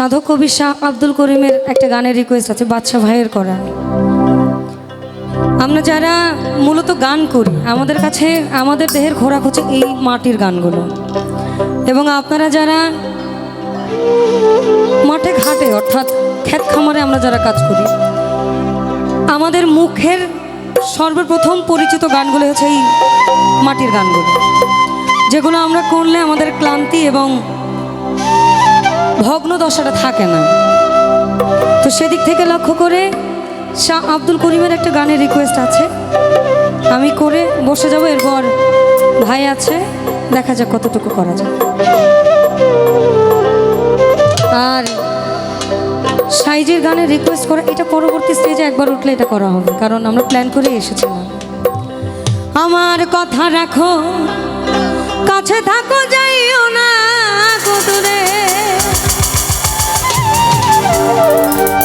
সাধক কবি শাহ আব্দুল করিমের একটা গানের রিকোয়েস্ট আছে বাদশা ভাইয়ের করা। আমরা যারা মূলত গান করি, আমাদের কাছে, আমাদের দেহের খোরাক হচ্ছে এই মাটির গানগুলো। এবং আপনারা যারা মাঠে ঘাটে, অর্থাৎ ক্ষেত খামারে আমরা যারা কাজ করি, আমাদের মুখের সর্বপ্রথম পরিচিত গানগুলো হচ্ছে এই মাটির গানগুলো। যেগুলো আমরা করলে আমাদের ক্লান্তি এবং ভগ্ন দশাটা থাকে না। তো সেদিক থেকে লক্ষ্য করে শাহ আব্দুল করিমের একটা গানের রিকোয়েস্ট আছে। আমি করে বসে যাব, এরপর ভাই আছে, দেখা যাক কতটুকু করা যায়। আর সাইজের গানে রিকোয়েস্ট করা, এটা পরবর্তী স্টেজে একবার উঠলে এটা করা হবে, কারণ আমরা প্ল্যান করে এসেছিলাম। আমার কথা রাখো, কাছে থাকো, যাইও না কুতুরে বন্ধুরে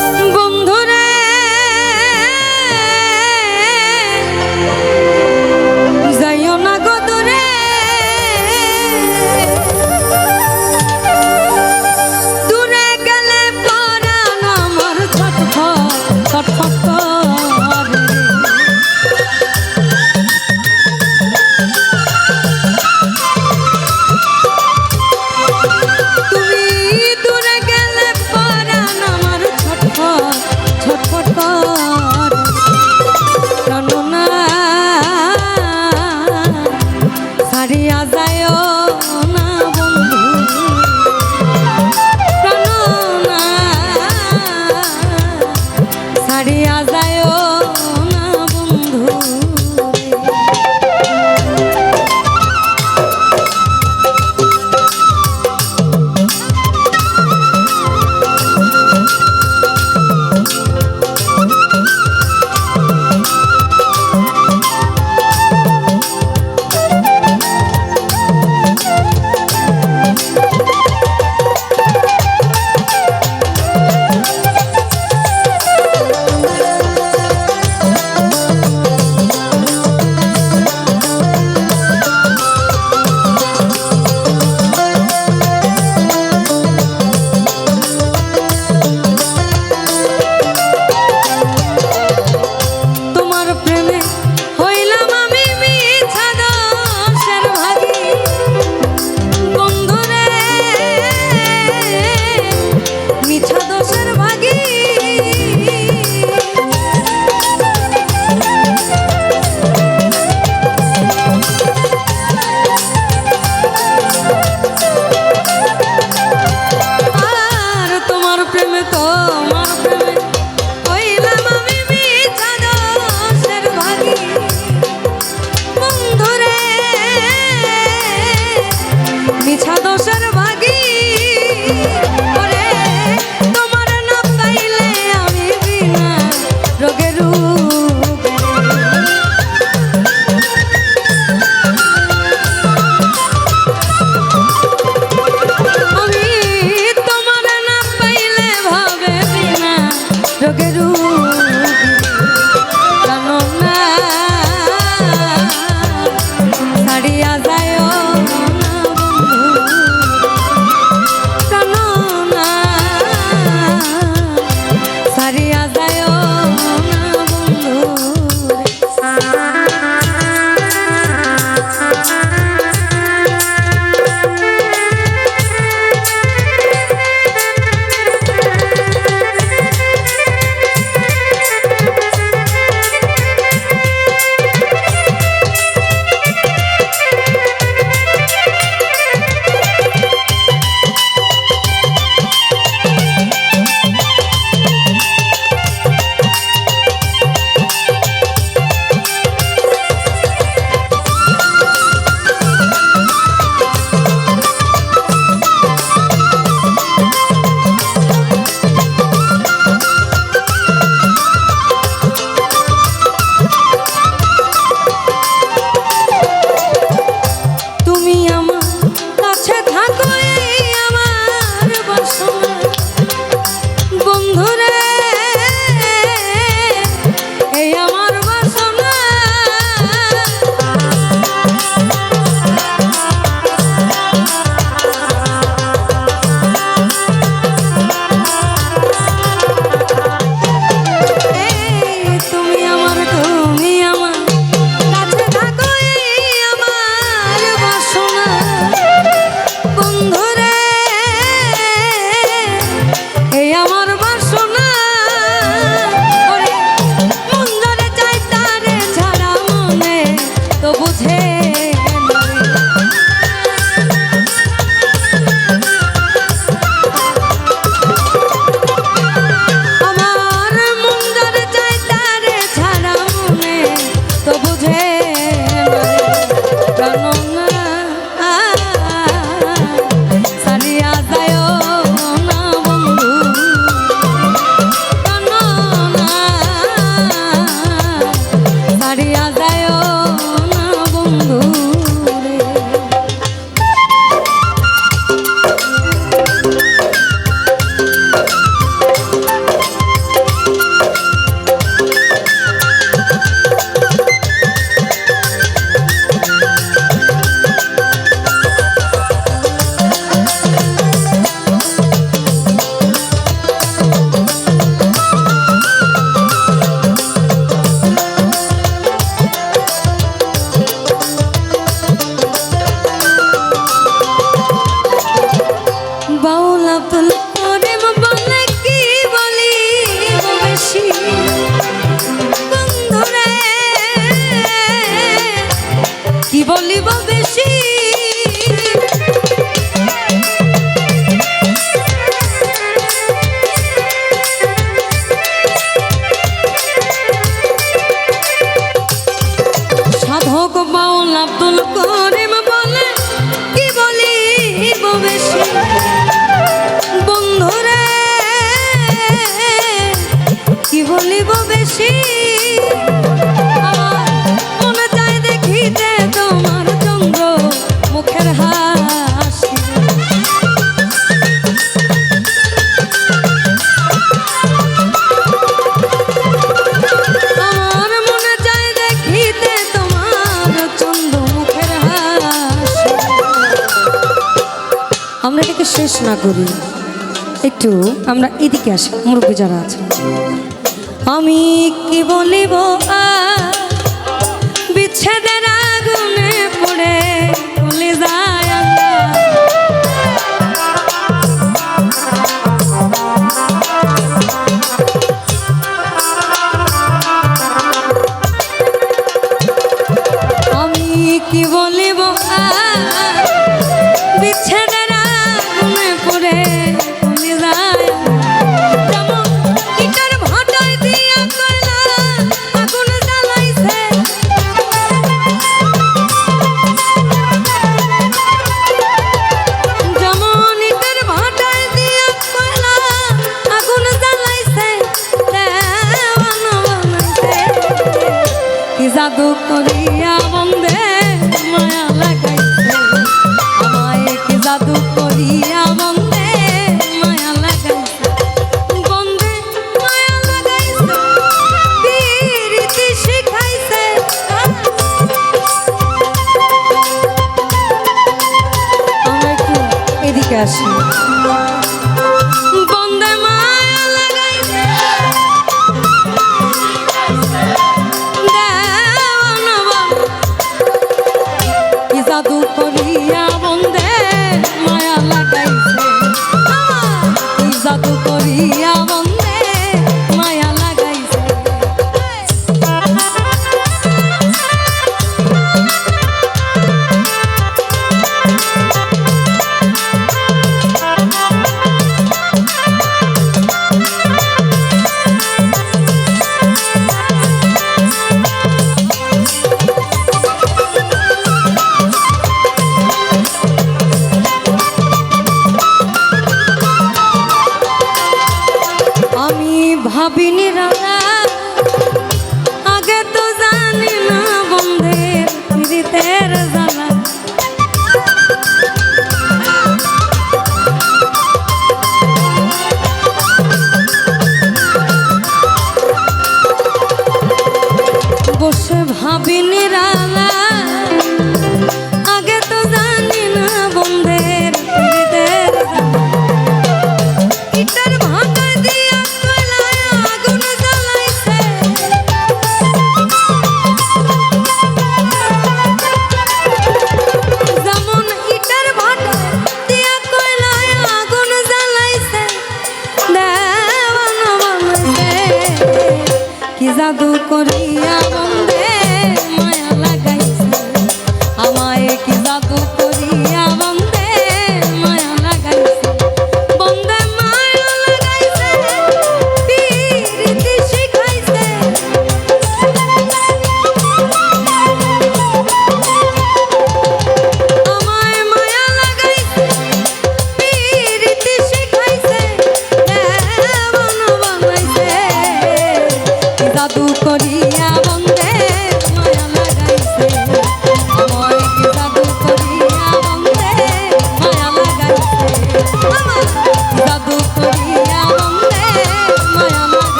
আজ সংসার ভাই। আব্দুল করিম বলে কি বলি বেশি? বন্ধুরে কি বলিব বেশি? আলোচনা করি। একটু আমরা এদিকে আসি, মুরব্বী যারা আছে আমি কি বলিব বিচ্ছেদের আগুনে পড়ে বলে যায় আমি কি বলিব আ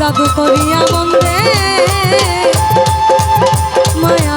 জাদু করিয়া মন্দে মায়া